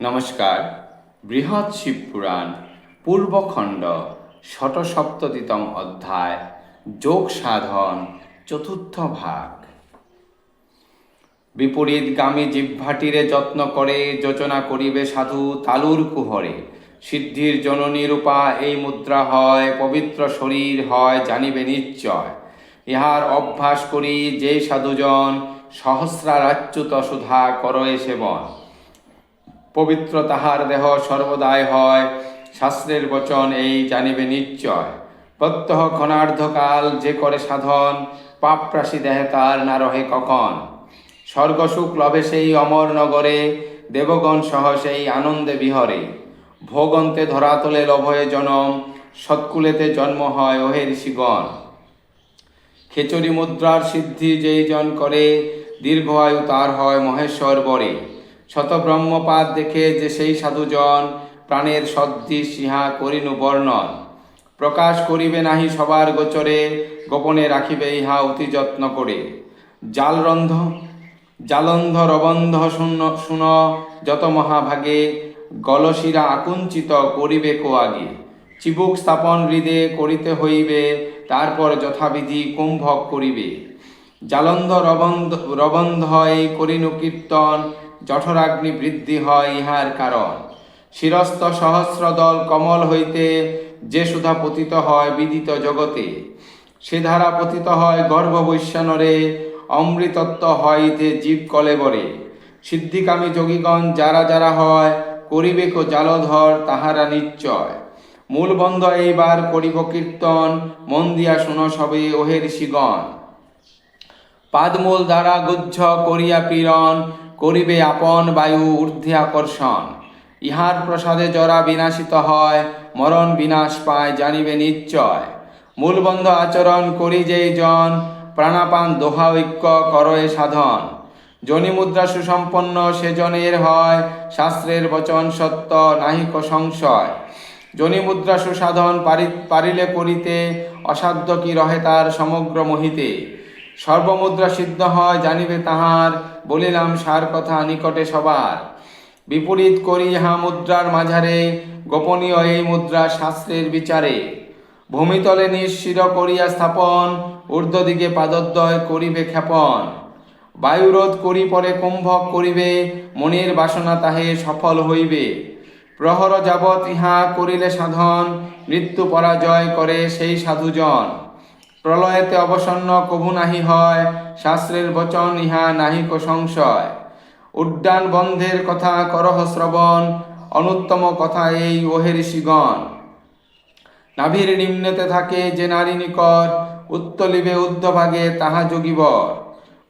নমস্কার। বৃহৎ শিবপুরাণ পূর্বখণ্ড শতসপ্ততিতম অধ্যায়, যোগ সাধন, চতুর্থ ভাগ। বিপরীতগামী জিহ্বাটিরে যত্ন করে যোচনা করিবে সাধু তালুর কুহরে। সিদ্ধির জননী রূপা এই মুদ্রা হয়, পবিত্র শরীর হয়, জানিবে নিশ্চয়। ইহার অভ্যাস করি যে সাধুজন সহস্রারাচ্যুত সুধা করয়ে সেবন। পবিত্র তাহার দেহ সর্বদাই হয়। শাস্ত্রের বচন এই জানিবে নিশ্চয়। প্রত্যহ ক্ষণার্ধকাল যে করে সাধন পাপরাশি দেহে তার না রহে কখন? স্বর্গসুখ লভে সেই অমর নগরে, দেবগণ সহ সেই আনন্দে বিহরে। ভোগন্তে ধরাতলে লভয়ে জনম, সৎকুলেতে জন্ম হয় ওহে ঋষিগণ। খেচরি মুদ্রার সিদ্ধি যেই জন করে, দীর্ঘ আয়ু তার হয় মহেশ্বর বরে। শত ব্রহ্মপাদ দেখে যে সেই সাধুজন প্রাণের সদ্দি সিহা করিনু বর্ণন। প্রকাশ করিবে নাহি সবার গোচরে, গোপনে রাখিবে ইহা অতি যত্ন করে। জালরন্ধ জালন্ধ রবন্ধ শূন্য শুন, যত মহাভাগে গলশিরা আকুঞ্চিত করিবে কো আগে। চিবুক স্থাপন হৃদে করিতে হইবে, তারপর যথাবিধি কুম্ভক করিবে। জালন্ধ রবন্ধ রবন্ধ এই করিনু কীর্তন জঠরাগ্নি বৃদ্ধি হয় ইহার কারণ। শিরস্ত সহস্র দল কমল হইতে যে সুধা পতিত হয় বিদিত জগতে। সে ধারা পতিত হয় গর্ভ বৈশ্যানরে অমৃতত্ব হইতে জীব কলেবরে সিদ্ধিকামী যোগীগণ যারা যারা হয়, করিবে কো জালধর তাহারা নিশ্চয়। মূল বন্ধ এইবার করিব কীর্তন, মন দিয়া শুনো সবে ওহে ঋষিগণ। পাদমূল দ্বারা গুচ্ছ করিয়া পীড়ন করিবে আপন বায়ু ঊর্ধ্বে আকর্ষণ। ইহার প্রসাদে জরা বিনাশিত হয়, মরণ বিনাশ পায়, জানিবে নিশ্চয়। মূলবন্ধ আচরণ করি যেই জন, প্রাণাপান দোহা ঐক্য করয়ে সাধন। জনিমুদ্রা সুসম্পন্ন সেজনের হয়, শাস্ত্রের বচন সত্য নাহিক সংশয়। জনিমুদ্রা সুসাধন পারি, পারিলে করিতে, অসাধ্য কি রহে তার সমগ্র মোহিতে? সর্বমুদ্রা সিদ্ধ হয়, জানিবে তাহার, বলিলাম, সার কথা নিকটে সবার। বিপরীত করি ইহা মুদ্রার মাঝারে, গোপনীয় এই মুদ্রা শাস্ত্রের বিচারে। ভূমিতলে নিঃশির করিয়া স্থাপন, ঊর্ধ্বদিকে পাদদ্বয় করিবে ক্ষেপণ। বায়ুরোধ করি পরে কুম্ভক করিবে মনের বাসনা তাহে সফল হইবে। প্রহর যাবৎ ইহা করিলে সাধন, মৃত্যু পরাজয় করে সেই সাধুজন। প্রলয়েতে অবসন্ন কভু নাহি হয়, শাস্ত্রের বচন ইহা নাহিক সংশয়। উদ্যান বন্ধের কথা করহ শ্রবণ, অনুত্তম কথা এই ওহে ঋষিগণ। নাভির নিম্নেতে থাকে যে নারী নিকট উত্তলিবে উদ্ধভাগে তাহা যোগীবর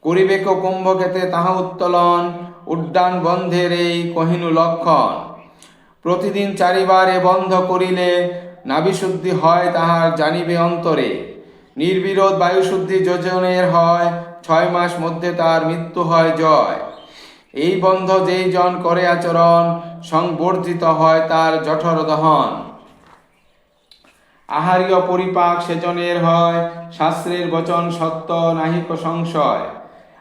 করিবে কুম্ভকেতে তাহা উত্তোলন উদ্যান বন্ধের এই কহিনু লক্ষণ। প্রতিদিন চারিবার এ বন্ধ করিলে নাভিশুদ্ধি হয় তাহার জানিবে অন্তরে। নির্বিরোধ বায়ুশুদ্ধি যোজনের হয়, ছয় মাস মধ্যে তার মৃত্যু হয় জয়। এই বন্ধ যেই জন করে আচরণ, সংবর্ধিত হয় তার জঠর দহন। আহারীয় পরিপাক সেজনের হয়, শাস্ত্রের বচন সত্য নাহিক সংশয়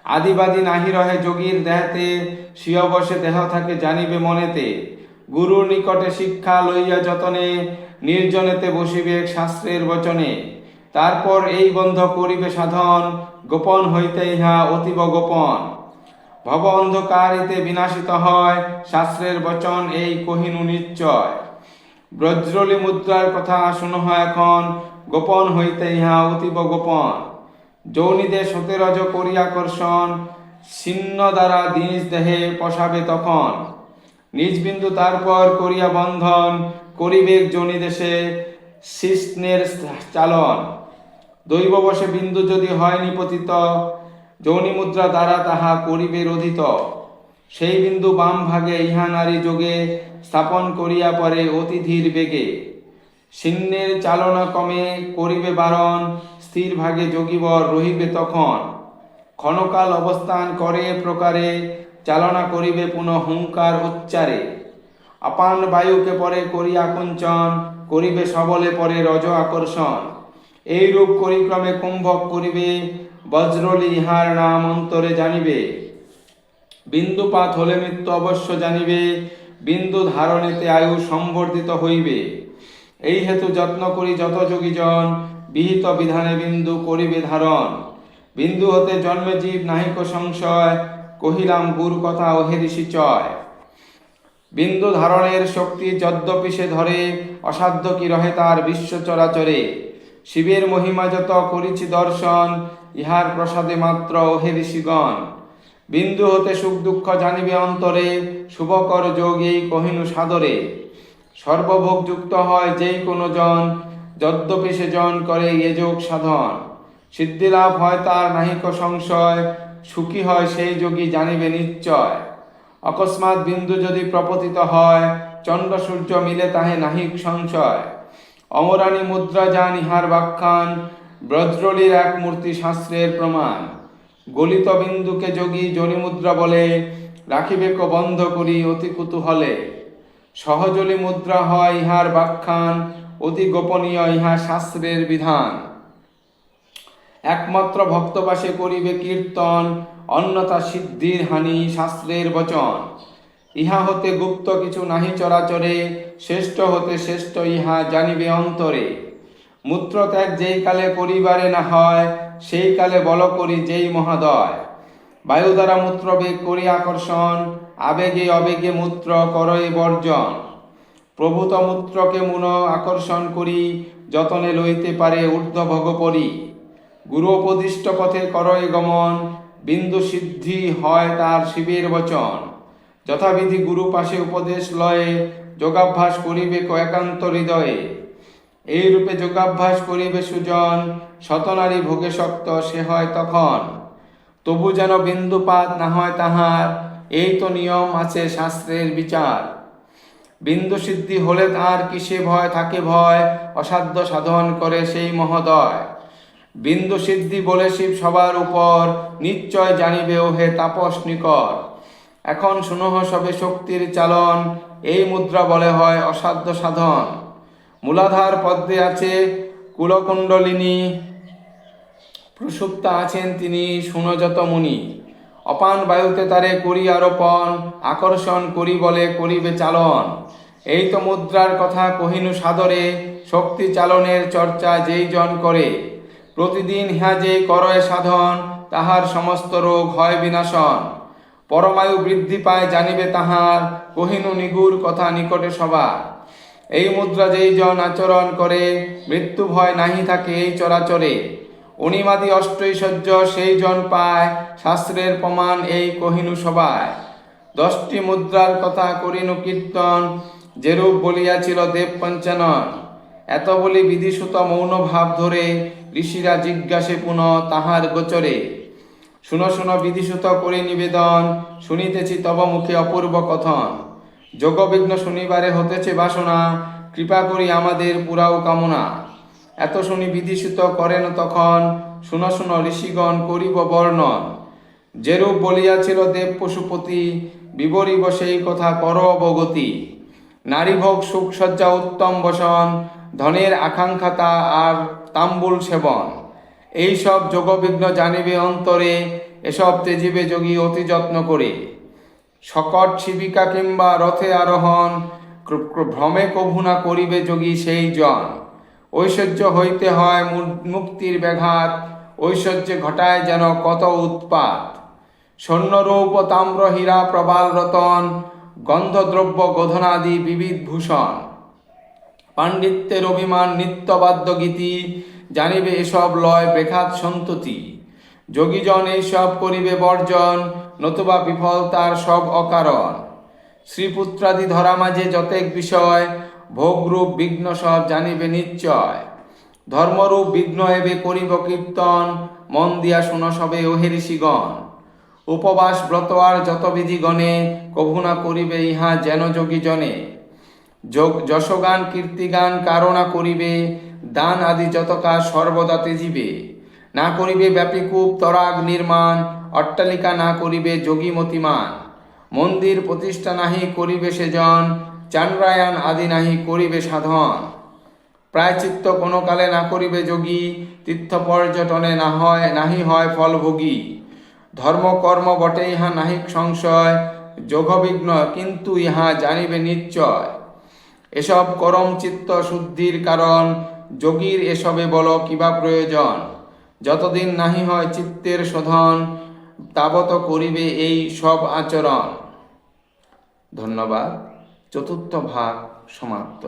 আদিবাদী নাহি রহে যোগীর দেহাতে, স্বীয় বসে দেহ থাকে জানিবে মনেতে। গুরুর নিকটে শিক্ষা লইয়া যতনে, নির্জনেতে বসিবে শাস্ত্রের বচনে। তারপর এই বন্ধ করিবে সাধন, গোপন হইতে ইহা অতীব গোপন। ভব অন্ধকারিতে বিনাশিত হয়, শাস্ত্রের বচন এই কহিনু নিশ্চয়। ব্রজ্রলি মুদ্রার কথা শুনহ এখন, গোপন হইতে ইহা অতীব গোপন। যৌনিদে সতেরজ করিয়াকর্ষণ, ছিন্ন দ্বারা দিনিস দেহে পশাবে তখন। নিজ বিন্দু তারপর করিয়া বন্ধন করিবেক জনি দেশে শিষ্ণের চালন দৈব বসে বিন্দু যদি হয় নিপতিত, যৌনি মুদ্রা দ্বারা তাহা করিবে রোধিত। সেই বিন্দু বাম ভাগে ইহা নারী যোগে স্থাপন করিয়া পরে অতি ধীর বেগে। সিন্নের চালনা কমে করিবে বারণ, স্থির ভাগে যোগীবর রহিবে তখন। ক্ষণকাল অবস্থান করে প্রকারে চালনা করিবে পুনঃ হুঙ্কার উচ্চারে। আপান বায়ুকে পরে করিয়া কুঞ্চন, করিবে সবলে পরে রজ আকর্ষণ। এই রূপ করিক্রমে কুম্ভক করিবে, বজ্রলি ইহার নাম অন্তরে জানিবে। বিন্দুপাত হলে মৃত্যু অবশ্য জানিবে, বিন্দু ধারণেতে আয়ু সম্বর্ধিত হইবে। এই হেতু যত্ন করি যত যোগীজন বিহিত বিধানে বিন্দু করিবে ধারণ। বিন্দু হতে জন্মে জীব নাহিক সংশয়, কহিলাম গুর কথা ওহেরিষি চয়। বিন্দু ধারণের শক্তি যদ্যপি সে ধরে, অসাধ্য কি রহে তার বিশ্ব চরাচরে। শিবের মহিমা যত করিছি দর্শন, ইহার প্রসাদে মাত্র ওহে ঋষিগণ। বিন্দু হতে সুখ দুঃখ জানিবে অন্তরে, শুভকর যোগ কহিনু সাদরে। সর্বভোগ যুক্ত হয় যেই কোনো জন, যদ্যপি সে জন করে এ যোগ সাধন। সিদ্ধি লাভ হয় তার নাহিক সংশয়, সুখী হয় সেই যোগী জানিবে নিশ্চয়। অকস্মাৎ বিন্দু যদি প্রপতিত হয় চন্দ্র সূর্য মিলে তাহে নাহিক সংশয়। অমরানী মুদ্রা যান ইহার বাখ্যান ব্রজ্রলির এক মূর্তি শাস্ত্রের প্রমাণ। গলিত বিন্দুকে যোগী জনিমুদ্রা বলে, রাখিবে ক বন্ধ করি অতি কুতূহলে। সহজলি মুদ্রা হয় ইহার বাখ্যান অতি গোপনীয় ইহা শাস্ত্রের বিধান। একমাত্র ভক্তবাসে করিবে কীর্তন অন্যতা সিদ্ধির হানি শাস্ত্রের বচন। ইহা হতে গুপ্ত কিছু নাহি চরাচরে, শ্রেষ্ঠ হতে শ্রেষ্ঠ ইহা জানিবে অন্তরে। মূত্র ত্যাগ যেই কালে করিবারে না হয়, সেই কালে বল করি যেই মহাদয়। বায়ু দ্বারা মূত্র বেগ করি আকর্ষণ, আবেগে অবেগে মূত্র করয়ে বর্জন। প্রভূত মূত্রকে মুন আকর্ষণ করি, যতনে লইতে পারে ঊর্ধ্ব ভগপরি গুরু উপদিষ্ট পথে করয় গমন, বিন্দু সিদ্ধি হয় তার শিবের বচন। যথাবিধি গুরু পাশে উপদেশ লয়ে যোগাভ্যাস করিবে ক একান্ত হৃদয়ে। এই রূপে যোগাভ্যাস করিবে সুজন, শতনারী ভোগে শক্ত, সে হয় তখন। তবু যেন বিন্দুপাত না হয় তাহার, এই তো নিয়ম আছে শাস্ত্রের বিচার। বিন্দু সিদ্ধি হলে তার কিসে ভয়, থাকে ভয়, অসাধ্য সাধন করে সেই মহোদয়। বিন্দু সিদ্ধি বলে শিব সবার উপর, নিশ্চয় জানিবে ও হে তাপস নিকর এখন শুনহ সবে শক্তির চালন, এই মুদ্রা বলে হয় অসাধ্য সাধন। মূলাধার পদ্মে আছে কুলকুণ্ডলিনী, প্রসুপ্তা আছেন তিনি সুনযত মুনি। অপান বায়ুতে তারে করি আরোপণ, আকর্ষণ করি বলে করিবে চালন। এই তো মুদ্রার কথা কহিনু সাদরে, শক্তি চালনের চর্চা যেই জন করে। প্রতিদিন ইহা যে করয় সাধন, তাহার সমস্ত রোগ হয় বিনাশন। পরমায়ু বৃদ্ধি পায়, জানিবে তাহার কহিনু নিগুর কথা নিকটে সবার। এই মুদ্রা যেই জন আচরণ করে, মৃত্যু ভয় নাহি থাকে এই চরাচরে। অনিমাদি অষ্টৈশ্বর্য সেই জন পায়, শাস্ত্রের প্রমাণ এই কহিনু সবায়। দশটি মুদ্রার কথা করিনু কীর্তন, যেরূপ বলিয়াছিল দেব পঞ্চানন। এত বলি বিধিসুত মৌন ভাব ধরে ঋষিরা জিজ্ঞাসে পুনঃ তাহার গোচরে। শুনো শুনো, বিধিসুত করি নিবেদন, শুনিতেছি তব মুখে অপূর্ব কথন। যোগবিঘ্ন শনিবারে হতেছে বাসনা, কৃপা করি আমাদের পুরাও কামনা। এত শুনি বিধিসুত করেন তখন, শুনো শুনো, ঋষিগণ করিব বর্ণন। যেরূপ বলিয়াছিল দেব পশুপতি, বিবরিব সেই কথা কর অবগতি। নারীভোগ, সুখসজ্জা, উত্তম বসন, ধনের আকাঙ্ক্ষাতা আর তাম্বুল সেবন। এই সব যোগবিঘ্ন জানিবে অন্তরে, এসব তেজিবে যোগী অতি যত্ন করে। শকট শিবিকা কিংবা রথে আরোহণ ভ্রমে কভুনা করিবে যোগী সেই জন। ঐশ্বর্য হইতে হয় মুক্তির ব্যাঘাত, ঐশ্বর্যে ঘটায় যেন কত উৎপাত। স্বর্ণরৌপ তাম্র হীরা প্রবাল রতন, গন্ধদ্রব্য গোধনাদি বিবিধ ভূষণ। পাণ্ডিত্যের অভিমান নিত্যবাদ্য গীতি জানিবে এসব লয় বেখাত সন্ততি। যোগীজন এইসব করিবে বর্জন, নতুবা বিফল তার সব অকারণ। শ্রীপুত্রাদি ধরা মাঝে যতেক বিষয়, ভোগরূপ বিঘ্ন সব জানিবে নিশ্চয়। ধর্মরূপ বিঘ্ন এবে করিব কীর্তন, মন দিয়া শুন সবে ওহে উপবাস ব্রত আর যত বিধি গণে কভুনা করিবে ইহা যেন যোগী জনে যোগ যশগান, কীর্তিগান, কারণা করিবে, দান আদি যত কাজ সর্বদা তেজিবে না করিবে ব্যাপীকূপ, তরাগ, নির্মাণ, অট্টালিকা না করিবে যোগী মতিমান। মন্দির প্রতিষ্ঠা নাহি করিবে সেজন, চান্দ্রায়ণ আদি নাহি করিবে সাধন। প্রায়চিত্ত কোনো কালে না করিবে যোগী তীর্থ পর্যটনে না হয়, নাহি হয় ফলভোগী। ধর্ম, কর্ম বটে ইহা নাহিক সংশয়, যোগবিঘ্ন কিন্তু ইহা জানিবে নিশ্চয়। এসব করম চিত্ত শুদ্ধির কারণ, যোগীর এসবে বল কিবা প্রয়োজন। যতদিন নাহি হয় চিত্তের শোধন তাবত করিবে এই সব আচরণ। ধন্যবাদ। চতুর্থ ভাগ সমাপ্ত।